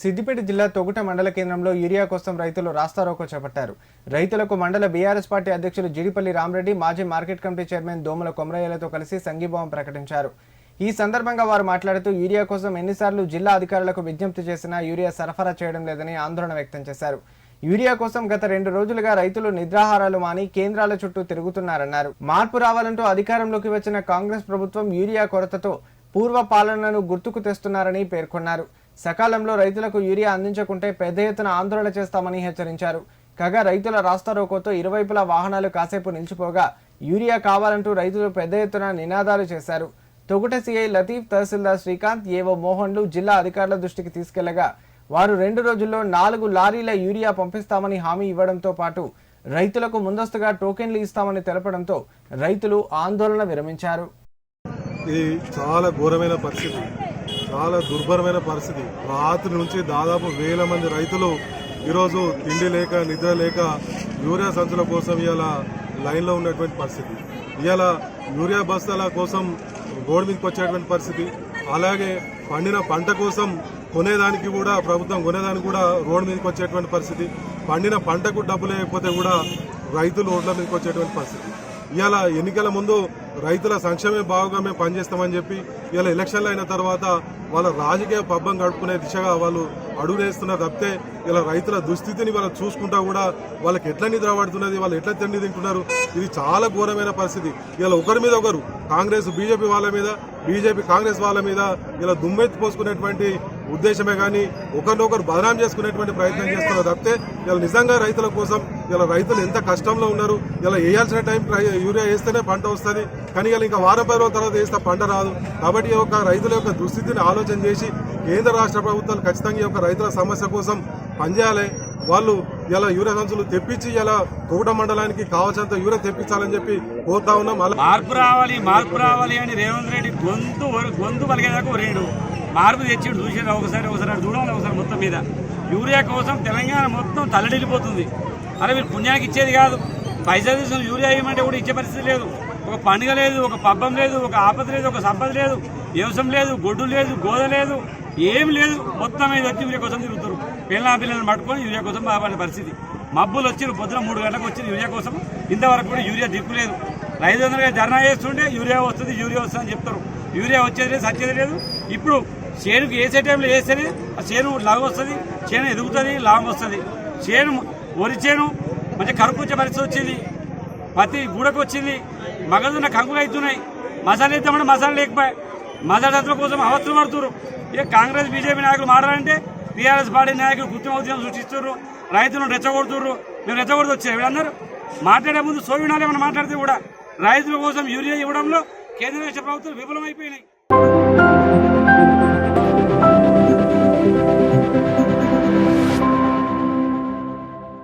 సిద్దిపేట జిల్లా తొగుట మండల కేంద్రంలో యూరియా కోసం రైతులు రాస్తారోకో చేపట్టారు. రైతులకు మండల బీఆర్ఎస్ పార్టీ అధ్యక్షులు జిడిపల్లి రామరెడ్డి మాజీ మార్కెట్ కమిటీ చైర్మన్ దోమల కొమరయ్యలతో కలిసి సంఘీభావం ప్రకటించారు. ఈ సందర్భంగా వారు మాట్లాడుతూ యూరియా కోసం ఎన్నిసార్లు జిల్లా అధికారులకు విజ్ఞప్తి చేసినా యూరియా సరఫరా చేయడం లేదని ఆందోళన వ్యక్తం చేశారు. యూరియా కోసం గత రెండు రోజులుగా రైతులు నిద్రాహారాలు మాని కేంద్రాల చుట్టూ తిరుగుతున్నారన్నారు. మార్పు రావాలంటూ అధికారంలోకి వచ్చిన కాంగ్రెస్ ప్రభుత్వం యూరియా కొరతతో పూర్వ పాలనను గుర్తుకు తెస్తున్నారని పేర్కొన్నారు. సకాలంలో రైతులకు యూరియా అందించకుంటే పెద్ద ఎత్తున ఆందోళన చేస్తామని హెచ్చరించారు. కాగా రైతుల రాస్తారోకోతో ఇరువైపులా వాహనాలు కాసేపు నిలిచిపోగా యూరియా కావాలంటూ రైతులు పెద్ద ఎత్తున నినాదాలు చేశారు. తొగుట సిఐ లతీఫ్ తహసీల్దార్ శ్రీకాంత్ ఏవో మోహన్లు జిల్లా అధికారుల దృష్టికి తీసుకెళ్ళగా వారు రెండు రోజుల్లో నాలుగు లారీల యూరియా పంపిస్తామని హామీ ఇవ్వడంతో పాటు రైతులకు ముందస్తుగా టోకెన్లు ఇస్తామని తెలపడంతో రైతులు ఆందోళన విరమించారు. ఇది చాలా ఘోరమైన పరిస్థితి. చాలా దుర్భరమైన పరిస్థితి. రాత్రి నుంచి దాదాపు వేల మంది రైతులు ఈరోజు తిండి లేక నిద్ర లేక యూరియా సంచుల కోసం ఇవాళ లైన్లో ఉన్నటువంటి పరిస్థితి. ఇవాళ యూరియా బస్తాల కోసం గోడ మీదకి వచ్చేటువంటి పరిస్థితి. అలాగే పండిన పంట కోసం కొనేదానికి కూడా ప్రభుత్వం కొనేదానికి కూడా రోడ్డు మీదకి వచ్చేటువంటి పరిస్థితి. పండిన పంటకు డబ్బు లేకపోతే కూడా రైతులు రోడ్ల మీదకి వచ్చేటువంటి పరిస్థితి. ఇవాళ ఎన్నికల ముందు రైతుల సంక్షేమే బాగుగా మేము పనిచేస్తామని చెప్పి ఇవాళ ఎలక్షన్లు అయిన తర్వాత వాళ్ళ రాజకీయ పబ్బం గడుపుకునే దిశగా వాళ్ళు అడుగునేస్తున్నారు తప్పితే ఇలా రైతుల దుస్థితిని వాళ్ళు చూసుకుంటా కూడా వాళ్ళకి ఎట్లా నిద్ర పడుతున్నది వాళ్ళు ఎట్లా తిండి తింటున్నారు ఇది చాలా ఘోరమైన పరిస్థితి. ఇలా ఒకరి మీద ఒకరు కాంగ్రెస్ బీజేపీ వాళ్ళ మీద బీజేపీ కాంగ్రెస్ వాళ్ళ మీద ఇలా దుమ్మెత్తి పోసుకునేటువంటి ఉద్దేశమే కానీ ఒకరినొకరు బదనాం చేసుకునేటువంటి ప్రయత్నం చేస్తున్నారు తప్పితే ఇలా నిజంగా రైతుల కోసం ఇలా రైతులు ఎంత కష్టంలో ఉన్నారు ఇలా వేయాల్సిన టైం యూరియా వేస్తేనే పంట వస్తుంది కానీ ఇలా ఇంకా వారం పది రోజుల తర్వాత వేస్తే పంట రాదు. కాబట్టి ఈ యొక్క రైతుల యొక్క దుస్థితిని ఆలోచన చేసి కేంద్ర రాష్ట్ర ప్రభుత్వాలు ఖచ్చితంగా ఈ యొక్క రైతుల సమస్య కోసం పనిచేయాలి. వాళ్ళు ఇలా యూరియా సంచులు తెప్పించి ఇలా తోట మండలానికి కావాల్సినంత యూరియా తెప్పించాలని చెప్పి కోరుతా ఉన్నాం. అలా మార్పు రావాలి మార్పు రావాలి అని రేవంత్ రెడ్డి గొంతు గొంతు పలిగేదాకా రేడు మార్పు తెచ్చి చూసారు ఒకసారి ఒకసారి చూడాలి ఒకసారి మొత్తం మీద. యూరియా కోసం తెలంగాణ మొత్తం తల్లడిల్లిపోతుంది అరే వీళ్ళు పుణ్యానికి ఇచ్చేది కాదు. పైసా తీసుకుని యూరియా ఇవ్వమంటే కూడా ఇచ్చే పరిస్థితి లేదు. ఒక పండుగ లేదు ఒక పబ్బం లేదు ఒక ఆపద లేదు ఒక సంపద లేదు వ్యవసాయం లేదు గొడ్డు లేదు గోద లేదు ఏం లేదు. మొత్తం మీద వచ్చి యూరియా కోసం తిరుగుతారు పిల్లల పిల్లలను పట్టుకొని యూరియా కోసం బాధపడే పరిస్థితి. మబ్బులు వచ్చి పొద్దున మూడు గంటలకు వచ్చిన యూరియా కోసం. ఇంతవరకు కూడా యూరియా దిక్కులేదు రైతు వందలుగా ధర్నా చేస్తుంటే యూరియా వస్తుంది యూరియా వస్తుంది అని చెప్తారు. యూరియా వచ్చేది లేదు సచ్చేది లేదు. ఇప్పుడు చేనుకు వేసే టైంలో వేస్తేనే ఆ చేను లాభం వస్తుంది చేను ఎదుగుతుంది లాభం వస్తుంది. చేను వరి చేను మంచి కరుపుచ్చే పరిస్థితి వచ్చింది. పత్తి గూడకు వచ్చింది. మగదున్న కంకులు అవుతున్నాయి మసాలా ఇద్దామంటే మసాలా లేకపోయి మసాలా కోసం అవసరం పడుతున్నారు ఇక కాంగ్రెస్ బీజేపీ నాయకులు మాట్లాడంటే టీఆర్ఎస్ పార్టీ నాయకులు కృత్రిమ ఉద్యమం సృష్టిస్తున్నారు రైతులను రెచ్చగొడుతున్నారు మేము రెచ్చగొడుతూ వచ్చారు వీళ్ళందరూ. మాట్లాడే ముందు సోవినాలు ఏమైనా మాట్లాడితే కూడా రైతుల కోసం యూరియా ఇవ్వడంలో కేంద్ర రాష్ట్ర ప్రభుత్వాలు విఫలమైపోయినాయి.